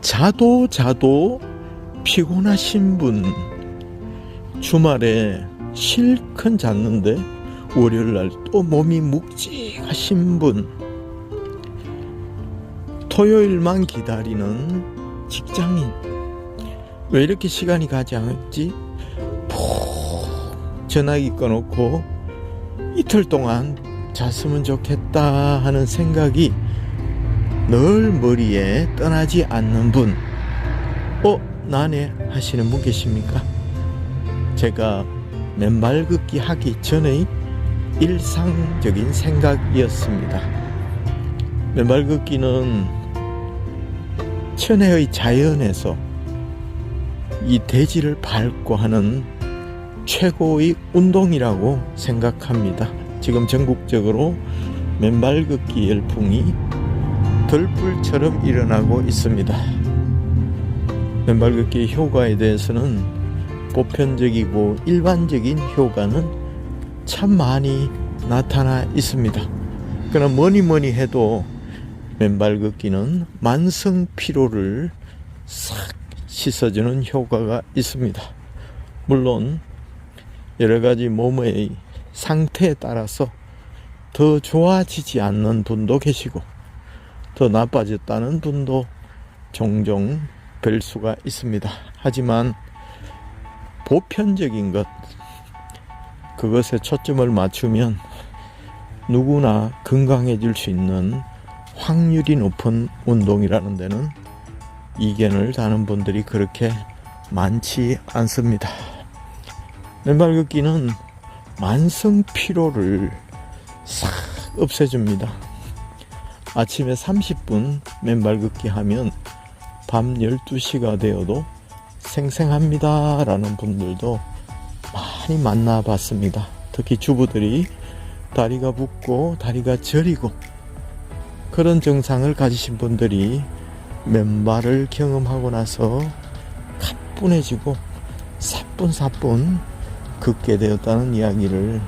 자도 자도 피곤하신 분 주말에 실컷 잤는데 월요일 날 또 몸이 묵직하신 분 토요일만 기다리는 직장인 왜 이렇게 시간이 가지 않았지? 푹 전화기 꺼놓고 이틀 동안 잤으면 좋겠다 하는 생각이 늘 머리에 떠나지 않는 분, 어, 나네 하시는 분 계십니까? 제가 맨발 걷기 하기 전의 일상적인 생각이었습니다. 맨발 걷기는 천혜의 자연에서 이 대지를 밟고 하는 최고의 운동이라고 생각합니다. 지금 전국적으로 맨발 걷기 열풍이 들불처럼 일어나고 있습니다. 맨발 걷기 효과에 대해서는 보편적이고 일반적인 효과는 참 많이 나타나 있습니다. 그러나 뭐니 뭐니 해도 맨발 걷기는 만성 피로를 싹 씻어주는 효과가 있습니다. 물론 여러 가지 몸의 상태에 따라서 더 좋아지지 않는 분도 계시고 더 나빠졌다는 분도 종종 뵐 수가 있습니다. 하지만 보편적인 것, 그것에 초점을 맞추면 누구나 건강해질 수 있는 확률이 높은 운동이라는 데는 이견을 다는 분들이 그렇게 많지 않습니다. 맨발 걷기는 만성 피로를 싹 없애줍니다. 아침에 30분 맨발 걷기 하면 밤 12시가 되어도 생생합니다. 라는 분들도 많이 만나 봤습니다. 특히 주부들이 다리가 붓고 다리가 저리고 그런 증상을 가지신 분들이 맨발을 경험하고 나서 가뿐해지고 사뿐사뿐 걷게 되었다는 이야기를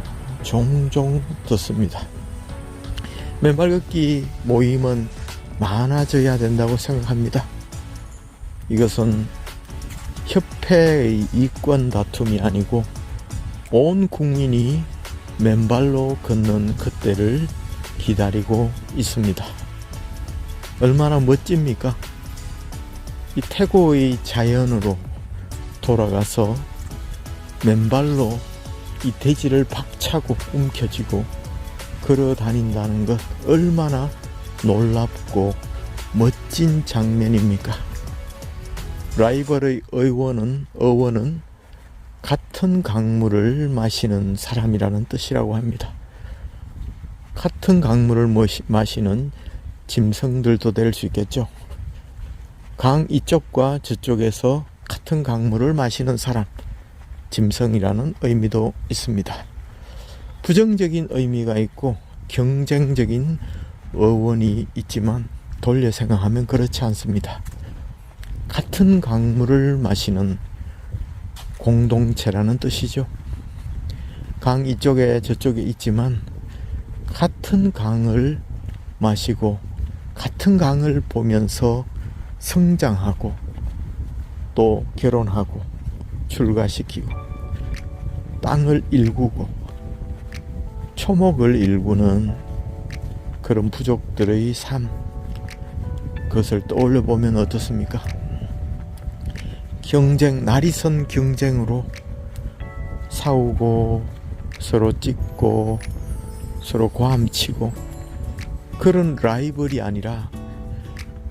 종종 듣습니다. 맨발 걷기 모임은 많아져야 된다고 생각합니다. 이것은 협회의 이권 다툼이 아니고 온 국민이 맨발로 걷는 그때를 기다리고 있습니다. 얼마나 멋집니까? 이 태고의 자연으로 돌아가서 맨발로 이 대지를 박차고 움켜쥐고 걸어 다닌다는 것 얼마나 놀랍고 멋진 장면입니까? 라이벌의 의원은 어원은 같은 강물을 마시는 사람이라는 뜻이라고 합니다. 같은 강물을 마시는 짐승들도 될 수 있겠죠. 강 이쪽과 저쪽에서 같은 강물을 마시는 사람, 짐승이라는 의미도 있습니다. 부정적인 의미가 있고 경쟁적인 어원이 있지만 돌려 생각하면 그렇지 않습니다. 같은 강물을 마시는 공동체라는 뜻이죠. 강 이쪽에 저쪽에 있지만 같은 강을 마시고 같은 강을 보면서 성장하고 또 결혼하고 출가시키고 땅을 일구고 초목을 일구는 그런 부족들의 삶 그것을 떠올려 보면 어떻습니까? 경쟁 날이선 경쟁으로 싸우고 서로 찍고 서로 고함치고 그런 라이벌이 아니라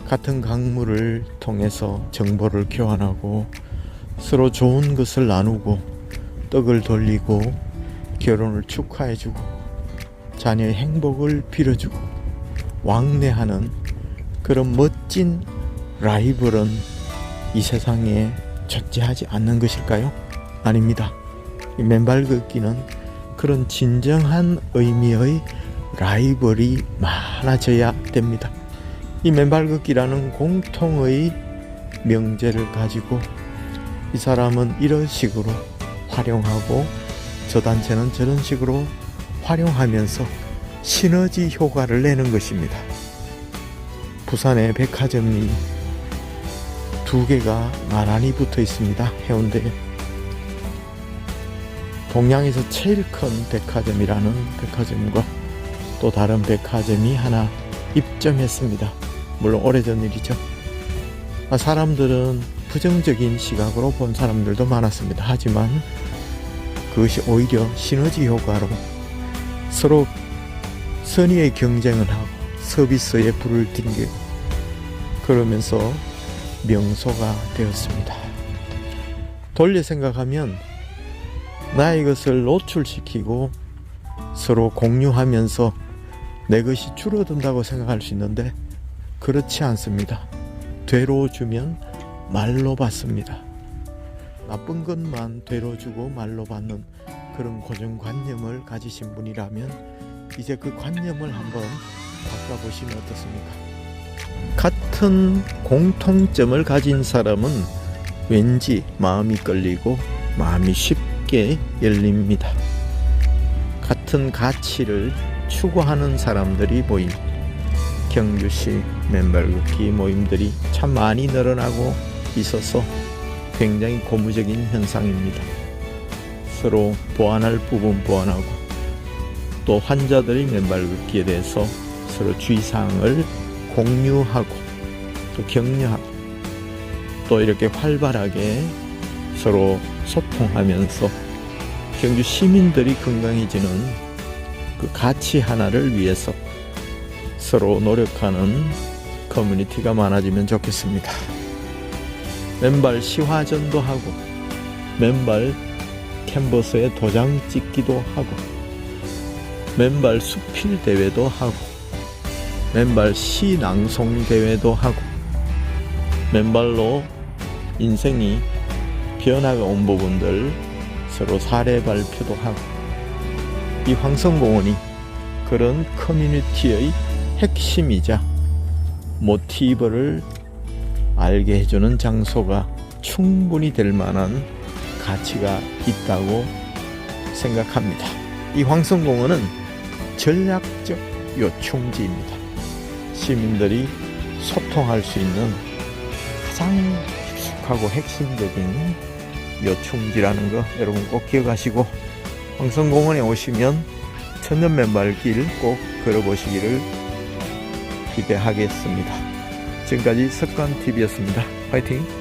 같은 강물을 통해서 정보를 교환하고 서로 좋은 것을 나누고 떡을 돌리고 결혼을 축하해주고 자녀의 행복을 빌어주고 왕래하는 그런 멋진 라이벌은 이 세상에 존재하지 않는 것일까요? 아닙니다. 이 맨발 걷기는 그런 진정한 의미의 라이벌이 많아져야 됩니다. 이 맨발 걷기라는 공통의 명제를 가지고 이 사람은 이런 식으로 활용하고 저 단체는 저런 식으로 활용하면서 시너지 효과를 내는 것입니다. 부산의 백화점이 두 개가 나란히 붙어 있습니다. 해운대에. 동양에서 제일 큰 백화점이라는 백화점과 또 다른 백화점이 하나 입점했습니다. 물론 오래전 일이죠. 아, 사람들은 부정적인 시각으로 본 사람들도 많았습니다. 하지만 그것이 오히려 시너지 효과로 서로 선의의 경쟁을 하고 서비스에 불을 튕기고 그러면서 명소가 되었습니다. 돌려 생각하면 나의 것을 노출시키고 서로 공유하면서 내 것이 줄어든다고 생각할 수 있는데 그렇지 않습니다. 되로 주면 말로 받습니다. 나쁜 것만 되로 주고 말로 받는 그런 고정관념을 가지신 분이라면 이제 그 관념을 한번 바꿔보시면 어떻습니까? 같은 공통점을 가진 사람은 왠지 마음이 끌리고 마음이 쉽게 열립니다. 같은 가치를 추구하는 사람들이 모인 경주시 맨발걷기 모임들이 참 많이 늘어나고 있어서 굉장히 고무적인 현상입니다. 서로 보완할 부분 보완하고 또 환자들의 맨발 걷기에 대해서 서로 주의사항을 공유하고 또 격려하고 또 이렇게 활발하게 서로 소통하면서 경주 시민들이 건강해지는 그 가치 하나를 위해서 서로 노력하는 커뮤니티가 많아지면 좋겠습니다. 맨발 시화전도 하고 맨발 캔버스에 도장 찍기도 하고 맨발 수필 대회도 하고 맨발 시 낭송 대회도 하고 맨발로 인생이 변화가 온 부분들 서로 사례 발표도 하고 이 황성공원이 그런 커뮤니티의 핵심이자 모티브를 알게 해주는 장소가 충분히 될 만한 가치가 있다고 생각합니다. 이 황성공원은 전략적 요충지입니다. 시민들이 소통할 수 있는 가장 깊숙하고 핵심적인 요충지라는 거 여러분 꼭 기억하시고 황성공원에 오시면 천년 맨발길 꼭 걸어보시기를 기대하겠습니다. 지금까지 석관TV였습니다. 화이팅!